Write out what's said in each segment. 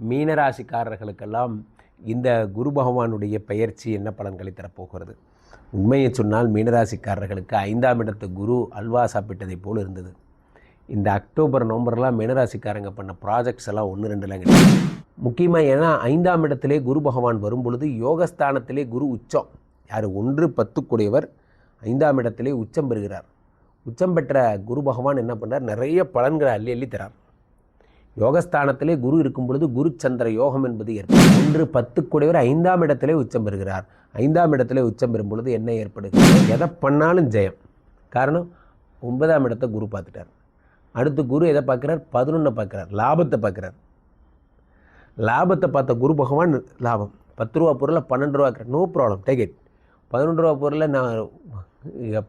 மீனராசிக்காரர்களுக்கெல்லாம் இந்த குரு பகவானுடைய பெயர்ச்சி என்ன பலன்களை தரப்போகிறது? உண்மையை சொன்னால் மீனராசிக்காரர்களுக்கு ஐந்தாம் இடத்து குரு அல்வா சாப்பிட்டதை போல் இருந்தது. இந்த அக்டோபர் நவம்பர்லாம் மீனராசிக்காரங்க பண்ண ப்ராஜெக்ட்ஸ் எல்லாம் ஒன்று ரெண்டுலாம் கிடையாது. முக்கியமாக ஏன்னா ஐந்தாம் இடத்திலே குரு பகவான் வரும் பொழுது யோகஸ்தானத்திலே குரு உச்சம். யார்? ஒன்று பத்துக்குடையவர். ஐந்தாம் இடத்திலே உச்சம் பெறுகிறார். உச்சம் பெற்ற குரு பகவான் என்ன பண்ணுறார் நிறைய பலன்களை அள்ளி அள்ளி தரார். யோகஸ்தானத்திலே குரு இருக்கும் பொழுது குரு சந்திர யோகம் என்பது ஏற்படும். பத்து பத்துக்குடையவர் ஐந்தாம் இடத்திலே உச்சம் பெறுகிறார். ஐந்தாம் இடத்திலே உச்சம் பெறும் பொழுது என்ன ஏற்படுகிறது? எதை பண்ணாலும் ஜெயம். காரணம் ஒன்பதாம் இடத்தை குரு பார்த்துட்டார். அடுத்து குரு எதை பார்க்குறார்? பதினொன்றை பார்க்குறார். லாபத்தை பார்க்குறார். லாபத்தை பார்த்த குரு பகவான் லாபம். பத்து ரூபா பொருளை பன்னெண்டு ரூபா ஆக்குறேன் நோ ப்ராப்ளம் டேக் இட் பதினொன்று ரூபா பொருளை நான்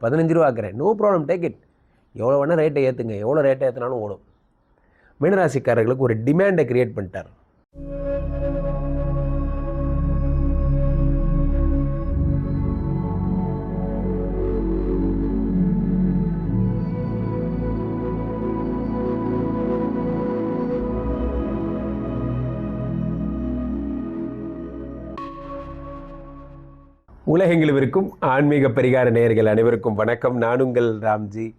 பதினஞ்சு ரூபா ஆக்குறேன். நோ ப்ராப்ளம் டேக் இட் எவ்வளோ வேணால் ரேட்டை ஏற்றுங்க எவ்வளோ ரேட்டை ஏற்றினாலும் ஓடும். மீனராசிக்காரர்களுக்கு ஒரு டிமாண்டை கிரியேட் பண்ணிட்டார். உலகெங்கிலும் இருக்கும் ஆன்மீக பரிகார நேயர்கள் அனைவருக்கும் வணக்கம். நான் உங்கள் ராம்ஜி.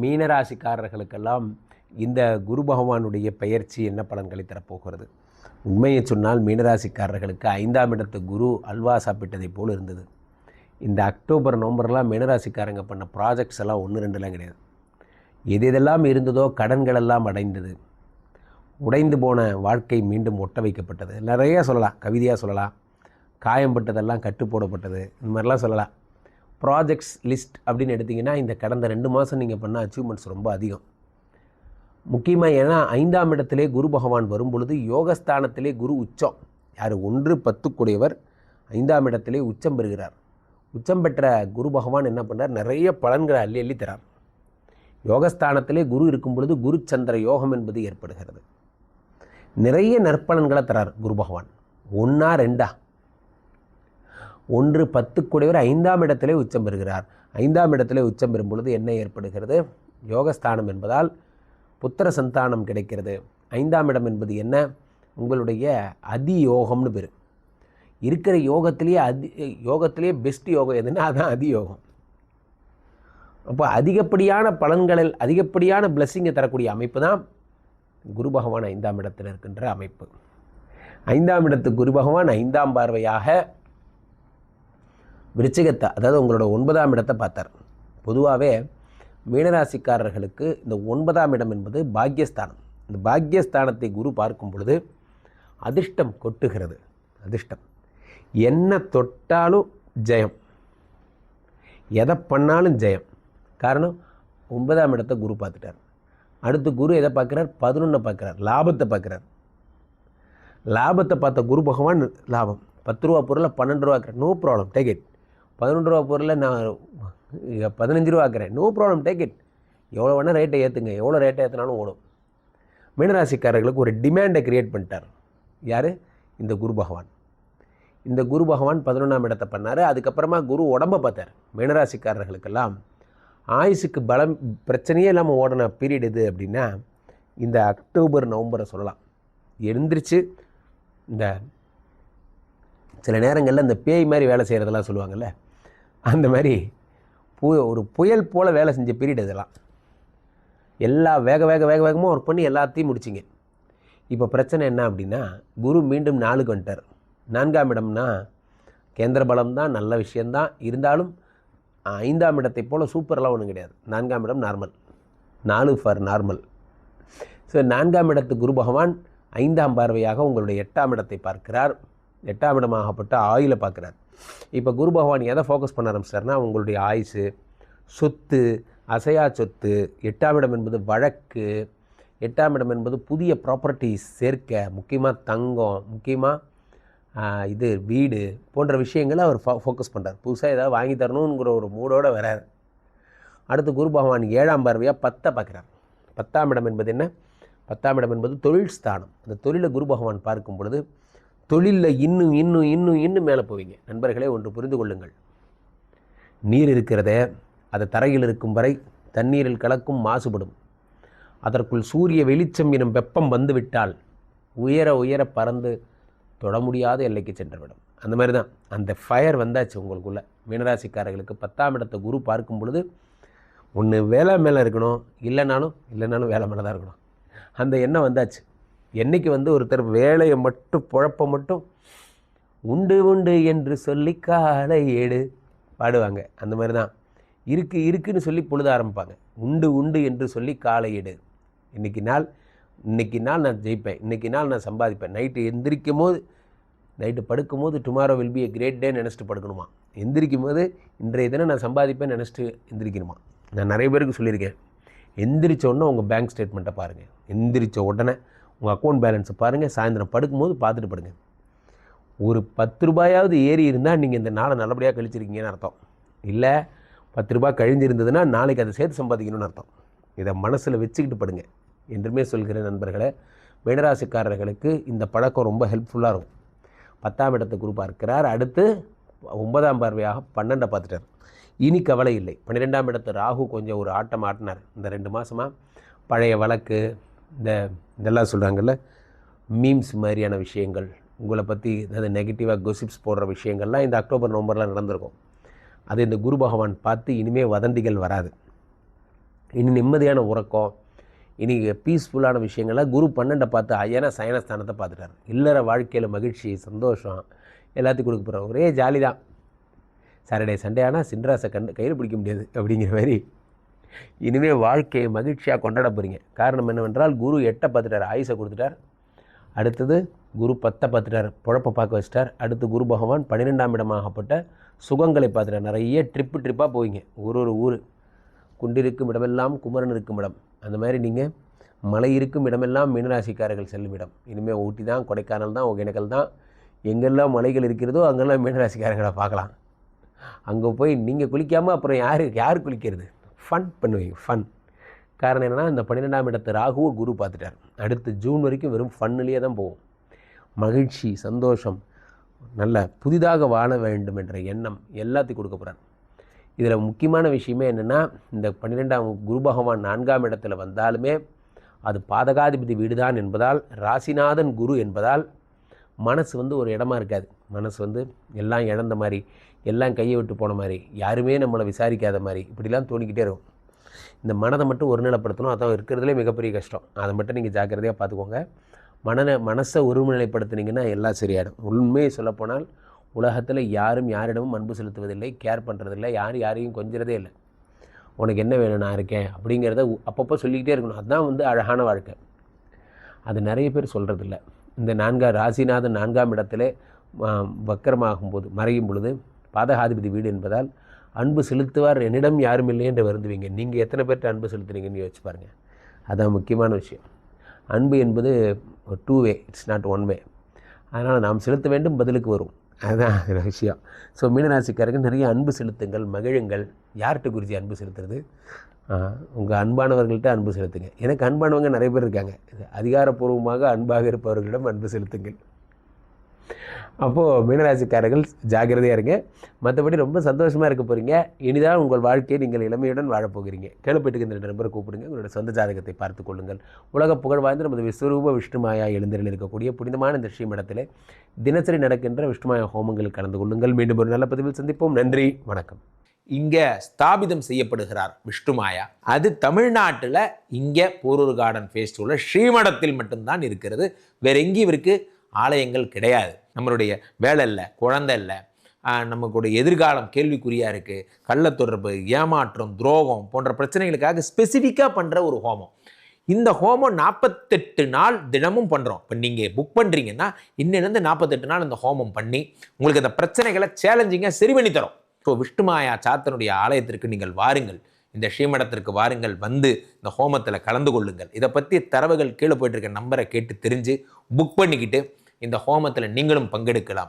மீனராசிக்காரர்களுக்கெல்லாம் இந்த குரு பகவானுடைய பெயர்ச்சி என்ன பலன்களை தரப்போகிறது? உண்மையை சொன்னால் மீனராசிக்காரர்களுக்கு ஐந்தாம் இடத்து குரு அல்வா சாப்பிட்டதை போல் இருந்தது. இந்த அக்டோபர் நவம்பர்லாம் மீனராசிக்காரங்க பண்ண ப்ராஜெக்ட்ஸ் எல்லாம் ஒன்று ரெண்டுலாம் கிடையாது. எது எதெல்லாம் இருந்ததோ கடன்களெல்லாம் அடைந்தது. உடைந்து போன வாழ்க்கை மீண்டும் ஒட்ட வைக்கப்பட்டது. நிறைய சொல்லலாம் கவிதையாக சொல்லலாம். காயம்பட்டதெல்லாம் கட்டுப்போடப்பட்டது இந்த மாதிரிலாம் சொல்லலாம். ப்ராஜெக்ட்ஸ் லிஸ்ட் அப்படின்னு எடுத்திங்கன்னா இந்த கடந்த ரெண்டு மாதம் நீங்கள் பண்ண அச்சீவ்மெண்ட்ஸ் ரொம்ப அதிகம். முக்கியமாக ஏன்னா ஐந்தாம் இடத்திலே குரு பகவான் வரும் பொழுது யோகஸ்தானத்திலே குரு உச்சம். யார்? ஒன்று பத்துக்குடையவர். ஐந்தாம் இடத்திலே உச்சம் பெறுகிறார். உச்சம் பெற்ற குரு பகவான் என்ன பண்ணுறார் நிறைய பலன்களை அள்ளி அள்ளி தரார். யோகஸ்தானத்திலே குரு இருக்கும் பொழுது குரு சந்திர யோகம் என்பது ஏற்படுகிறது. நிறைய நற்பலன்களை தரார் குரு பகவான். ஒன்றா ரெண்டா? ஒன்று பத்துக்குடையவர் ஐந்தாம் இடத்திலே உச்சம் பெறுகிறார். ஐந்தாம் இடத்திலே உச்சம் பெறும் பொழுது என்ன ஏற்படுகிறது? யோகஸ்தானம் என்பதால் புத்திர சந்தானம் கிடைக்கிறது. ஐந்தாம் இடம் என்பது என்ன? உங்களுடைய அதி யோகம்னு பேர். இருக்கிற யோகத்திலேயே அதி யோகத்திலேயே பெஸ்ட் யோகம் எதுன்னா அதுதான் அதி யோகம் அப்போ அதிகப்படியான பலன்களில் அதிகப்படியான பிளஸ்ஸிங்கை தரக்கூடிய அமைப்பு தான் குரு பகவான் ஐந்தாம் இடத்தில் இருக்கின்ற அமைப்பு. ஐந்தாம் இடத்து குரு பகவான் ஐந்தாம் பார்வையாக விருச்சிகத்தை அதாவது உங்களோட ஒன்பதாம் இடத்தை பார்த்தார். பொதுவாகவே மீனராசிக்காரர்களுக்கு இந்த ஒன்பதாம் இடம் என்பது பாக்யஸ்தானம் இந்த பாக்யஸ்தானத்தை குரு பார்க்கும் பொழுது அதிர்ஷ்டம் கொட்டுகிறது. அதிர்ஷ்டம். என்ன தொட்டாலும் ஜெயம். எதை பண்ணாலும் ஜெயம். காரணம் ஒன்பதாம் இடத்தை குரு பார்த்துட்டார். அடுத்து குரு எதை பார்க்குறார்? பதினொன்றை பார்க்குறார். லாபத்தை பார்க்குறார். லாபத்தை பார்த்த குரு பகவான் லாபம். பத்து ரூபா பொருளை பன்னெண்டு ரூபா நோ ப்ராப்ளம் டேக் இட் பதினொன்று ரூபா பொருளை நான் பதினஞ்சு ரூபா ஆக்குறேன். நோ ப்ராப்ளம் டேக் இட் எவ்வளோ வேணால் ரேட்டை ஏற்றுங்க எவ்வளோ ரேட்டை ஏற்றினாலும் ஓடும். மீனராசிக்காரர்களுக்கு ஒரு டிமாண்டை க்ரியேட் பண்ணிட்டார். யார்? இந்த குரு பகவான். இந்த குரு பகவான் பதினொன்றாம் இடத்தை பண்ணார். அதுக்கப்புறமா குரு உடம்பை பார்த்தார். மீனராசிக்காரர்களுக்கெல்லாம் ஆயுசுக்கு பலம் பிரச்சனையே இல்லாமல் ஓடின பீரியட் எது அப்படின்னா இந்த அக்டோபர் நவம்பரை சொல்லலாம். எழுந்திரிச்சு இந்த சில நேரங்களில் இந்த பேய் மாதிரி வேலை செய்கிறதெல்லாம் சொல்லுவாங்கள்ல அந்த மாதிரி பு ஒரு புயல் போல் வேலை செஞ்ச பீரியட் இதெல்லாம். எல்லா வேக வேக வேக வேகமாக ஒர்க் பண்ணி எல்லாத்தையும் முடிச்சிங்க. இப்போ பிரச்சனை என்ன அப்படின்னா குரு மீண்டும் நாலு வந்துட்டார். நான்காம் இடம்னா கேந்திர பலம் தான் நல்ல விஷயந்தான் இருந்தாலும் ஐந்தாம் இடத்தை போல் சூப்பரெலாம் ஒன்றும் கிடையாது. நான்காம் இடம் நார்மல் நாலு ஃபார் நார்மல் ஸோ நான்காம் இடத்து குரு பகவான் ஐந்தாம் பார்வையாக உங்களுடைய எட்டாம் இடத்தை பார்க்கிறார். எட்டாம் இடமாகப்பட்ட ஆயுளை பார்க்குறார். இப்போ குரு பகவான் எதை ஃபோக்கஸ் பண்ண ஆரம்பிச்சிட்டாருன்னா உங்களுடைய ஆயுசு சொத்து அசையா சொத்து எட்டாம் இடம் என்பது வழக்கு எட்டாம் இடம் என்பது புதிய ப்ராப்பர்ட்டிஸ் சேர்க்க முக்கியமாக தங்கம் முக்கியமாக இது வீடு போன்ற விஷயங்களை அவர் ஃபோ ஃபோக்கஸ் பண்ணுறார் புதுசாக ஏதாவது வாங்கி தரணுங்கிற ஒரு மூடோடு வரார். அடுத்து குரு பகவான் ஏழாம் பார்வையாக பத்தை பார்க்குறார். பத்தாம் இடம் என்பது என்ன? பத்தாம் இடம் என்பது தொழில் ஸ்தானம். அந்த தொழிலை குரு பகவான் பார்க்கும் பொழுது தொழிலில் இன்னும் இன்னும் இன்னும் இன்னும் மேலே போவீங்க. நண்பர்களே ஒன்று புரிந்து கொள்ளுங்கள். நீர் இருக்கிறத அது தரையில் இருக்கும் வரை தண்ணீரில் கலக்கும் மாசுபடும். அதற்குள் சூரிய வெளிச்சம் எனும் வெப்பம் வந்துவிட்டால் உயர உயர பறந்து தொட முடியாத எல்லைக்கு சென்றுவிடும். அந்த மாதிரி தான் அந்த ஃபயர் வந்தாச்சு உங்களுக்குள்ளே. மீனராசிக்காரர்களுக்கு பத்தாம் இடத்தை குரு பார்க்கும் பொழுது ஒன்று வேலை மேலே இருக்கணும் இல்லைனாலும் இல்லைனாலும் வேலை மேலே தான் இருக்கணும். அந்த எண்ணம் வந்தாச்சு. என்னைக்கு வந்து ஒருத்தர் வேலையை மட்டும் குழப்ப மட்டும் உண்டு உண்டு என்று சொல்லி காலை ஏடு பாடுவாங்க. அந்த மாதிரி தான் இருக்கு இருக்குன்னு சொல்லி பொழுத ஆரம்பிப்பாங்க. உண்டு உண்டு என்று சொல்லி காலை எடு. இன்றைக்கி நாள் இன்னைக்கு நாள் நான் ஜெயிப்பேன். இன்னைக்கு நாள் நான் சம்பாதிப்பேன். நைட்டு எந்திரிக்கும் போது நைட்டு படுக்கும் போது tomorrow will be a great day நினச்சிட்டு படுக்கணுமா? எந்திரிக்கும் போது இன்றைய தினம் நான் சம்பாதிப்பேன் நினச்சிட்டு எந்திரிக்கணுமா? நான் நிறைய பேருக்கு சொல்லியிருக்கேன். எந்திரிச்ச உடனே உங்கள் பேங்க் ஸ்டேட்மெண்ட்டை பாருங்கள் எந்திரிச்ச உடனே உங்கள் அக்கௌண்ட் பேலன்ஸை பாருங்கள் சாயந்தரம் படுக்கும்போது பார்த்துட்டு படுங்க. ஒரு பத்து ரூபாயாவது ஏறி இருந்தால் நீங்கள் இந்த நாளை நல்லபடியாக கழிச்சிருக்கீங்கன்னு அர்த்தம். இல்லை பத்து ரூபாய் கழிஞ்சிருந்ததுன்னா நாளைக்கு அதை சேர்த்து சம்பாதிக்கணும்னு அர்த்தம். இதை மனசில் வச்சுக்கிட்டு படுங்க. என்றுமே சொல்கிற நண்பர்களை மீனராசிக்காரர்களுக்கு இந்த பழக்கம் ரொம்ப ஹெல்ப்ஃபுல்லாக இருக்கும். பத்தாம் இடத்தை குரூப்பாக இருக்கிறார் அடுத்து ஒன்பதாம் பார்வையாக பன்னெண்டை பார்த்துட்டார். இனி கவலை இல்லை. பன்னிரெண்டாம் இடத்து ராகு கொஞ்சம் ஒரு ஆட்டம் ஆட்டினார். இந்த ரெண்டு மாதமாக பழைய வழக்கு இந்த இதெல்லாம் சொல்கிறாங்கல்ல மீம்ஸ் மாதிரியான விஷயங்கள் உங்களை பற்றி அதாவது நெகட்டிவாக கொசிப்ஸ் போடுற விஷயங்கள்லாம் இந்த அக்டோபர் நவம்பரில் நடந்திருக்கும். அது இந்த குரு பகவான் பார்த்து இனிமேல் வதந்திகள் வராது. இனி நிம்மதியான உறக்கம் இனி பீஸ்ஃபுல்லான விஷயங்கள்லாம் குரு பன்னெண்டை பார்த்து ஐயனா சயனஸ்தானத்தை பார்த்துட்டார். இல்லற வாழ்க்கையில் மகிழ்ச்சி சந்தோஷம் எல்லாத்தையும் கொடுக்க போகிறோம் ஒரே ஜாலி தான் சாட்டர்டே சண்டே ஆனால் சின்ராசை கண்டு கையில் பிடிக்க முடியாது அப்படிங்கிற மாதிரி இனிமேல் வாழ்க்கையை மகிழ்ச்சியாக கொண்டாட போகிறீங்க காரணம் என்னவென்றால் குரு எட்டை பார்த்துட்டார் ஆயுசை கொடுத்துட்டார். அடுத்தது குரு பத்தை பார்த்துட்டார் புழப்பை பார்க்க வச்சிட்டார். அடுத்து குரு பகவான் பன்னிரெண்டாம் இடமாகப்பட்ட சுகங்களை பார்த்துட்டார். நிறைய ட்ரிப்பு ட்ரிப்பாக போவீங்க. ஒரு ஒரு ஊர். குண்டு இருக்கும் இடமெல்லாம் குமரன் இருக்கும் இடம். அந்த மாதிரி நீங்கள் மலை இருக்கும் இடமெல்லாம் மீனராசிக்காரர்கள் செல்லும் இடம். இனிமேல் ஊட்டி தான் கொடைக்கானல் தான் ஒகேனக்கல் தான். எங்கெல்லாம் மலைகள் இருக்கிறதோ அங்கெல்லாம் மீனராசிக்காரர்களை பார்க்கலாம். அங்கே போய் நீங்கள் குளிக்காமல் அப்புறம் யார் யார் குளிக்கிறது? ஃபன் பண்ணுவீங்க ஃபன் காரணம் என்னென்னா இந்த பன்னிரெண்டாம் இடத்து ராகுவை குரு பார்த்துட்டார். அடுத்து ஜூன் வரைக்கும் வெறும் ஃபன்னுலேயே தான் போகும். மகிழ்ச்சி சந்தோஷம் நல்ல புதிதாக வாழ வேண்டும் என்ற எண்ணம் எல்லாத்தையும் கொடுக்க போகிறார் இதில் முக்கியமான விஷயமே என்னென்னா இந்த பன்னிரெண்டாம் குரு பகவான் நான்காம் இடத்துல வந்தாலுமே அது பாதகாதிபதி வீடுதான் என்பதால் ராசிநாதன் குரு என்பதால் மனசு வந்து ஒரு இடமா இருக்காது. மனசு வந்து எல்லாம் இழந்த மாதிரி எல்லாம் கையை விட்டு போன மாதிரி யாருமே நம்மளை விசாரிக்காத மாதிரி இப்படிலாம் தோணிக்கிட்டே இருக்கும். இந்த மனதை மட்டும் ஒருநிலைப்படுத்தணும் அதான் இருக்கிறதுலே மிகப்பெரிய கஷ்டம். அதை மட்டும் நீங்கள் ஜாக்கிரதையாக பார்த்துக்கோங்க மனனை மனசை ஒருநிலைப்படுத்துனீங்கன்னா எல்லாம் சரியாயிடும். உண்மையை சொல்லப்போனால் உலகத்தில் யாரும் யாரிடமும் அன்பு செலுத்துவதில்லை கேர் பண்ணுறதில்லை யார் யாரையும் கொஞ்சறதே இல்லை. உனக்கு என்ன வேணும் நான் இருக்கேன் அப்படிங்கிறத அப்பப்போ சொல்லிக்கிட்டே இருக்கணும். அதுதான் வந்து அழகான வாழ்க்கை. அது நிறைய பேர் சொல்கிறதில்ல இந்த நான்காம் ராசிநாதன் நான்காம் இடத்துல வக்கரமாகும் போது மறையும் பொழுது பாதகாதிபதி வீடு என்பதால் அன்பு செலுத்துவார். என்னிடம் யாரும் இல்லை என்று வருந்துவீங்க. நீங்கள் எத்தனை பேர்கிட்ட அன்பு செலுத்துறீங்கன்னு யோசிச்சு பாருங்கள் அதுதான் முக்கியமான விஷயம். அன்பு என்பது two way it's not one way அதனால் நாம் செலுத்த வேண்டும் பதிலுக்கு வரும். அதுதான் விஷயம். ஸோ மீனராசிக்காரர்கள் நிறைய அன்பு செலுத்துங்கள் மகிழுங்கள். யார்கிட்ட குறித்து அன்பு செலுத்துறது? உங்கள் அன்பானவர்கள்ட்ட அன்பு செலுத்துங்க. எனக்கு அன்பானவங்க நிறைய பேர் இருக்காங்க. அதிகாரப்பூர்வமாக அன்பாக இருப்பவர்களிடம் அன்பு செலுத்துங்கள். அப்போது மீனராசிக்காரர்கள் ஜாகிரதையாக இருங்க. மற்றபடி ரொம்ப சந்தோஷமாக இருக்க போகிறீங்க இனிதான் உங்கள் வாழ்க்கையை நீங்கள் இளமையுடன் வாழப்போகிறீங்க கேள்விப்பட்டுக்கு இந்த ரெண்டு நம்பரை கூப்பிடுங்க. உங்களுடைய சொந்த ஜாதகத்தை பார்த்து கொள்ளுங்கள். உலக புகழ் வாய்ந்த நமது விஸ்வரூப விஷ்ணுமாயா எழுந்தரில் இருக்கக்கூடிய புனிதமான இந்த ஸ்ரீமடத்தில் தினசரி நடக்கின்ற விஷ்ணுமாயா ஹோமங்களில் கலந்து கொள்ளுங்கள். மீண்டும் ஒரு நல்ல பதிவில் சந்திப்போம். நன்றி. வணக்கம். இங்கே ஸ்தாபிதம் செய்யப்படுகிறார் விஷ்ணுமாயா அது தமிழ்நாட்டில் இங்கே போரூர் கார்டன் ஃபேஸ்டிவலில் ஸ்ரீமடத்தில் மட்டும்தான் இருக்கிறது. வேற எங்கேயும் இவருக்கு ஆலயங்கள் கிடையாது. நம்மளுடைய வேலை இல்லை குழந்தை இல்லை நமக்குடைய எதிர்காலம் கேள்விக்குறியாக இருக்குது கள்ளத்தொடர்பு ஏமாற்றம் துரோகம் போன்ற பிரச்சனைகளுக்காக ஸ்பெசிஃபிக்காக பண்ணுற ஒரு ஹோமம். இந்த ஹோமம் நாற்பத்தெட்டு நாள் தினமும் பண்ணுறோம் இப்போ நீங்கள் புக் பண்ணுறீங்கன்னா இன்னிலேருந்து நாற்பத்தெட்டு நாள் இந்த ஹோமம் பண்ணி உங்களுக்கு அந்த பிரச்சனைகளை சேலஞ்சிங்காக சரி பண்ணி தரோம் ஸோ விஷ்ணுமாயா சாத்தனுடைய ஆலயத்திற்கு நீங்கள் வாருங்கள். இந்த ஸ்ரீமடத்திற்கு வாருங்கள் வந்து இந்த ஹோமத்தில் கலந்து கொள்ளுங்கள். இதை பற்றி தரவுகள் கீழே போயிட்டுருக்க நம்பரை கேட்டு தெரிஞ்சு புக் பண்ணிக்கிட்டு இந்த ஹோமத்தில் நீங்களும் பங்கெடுக்கலாம்.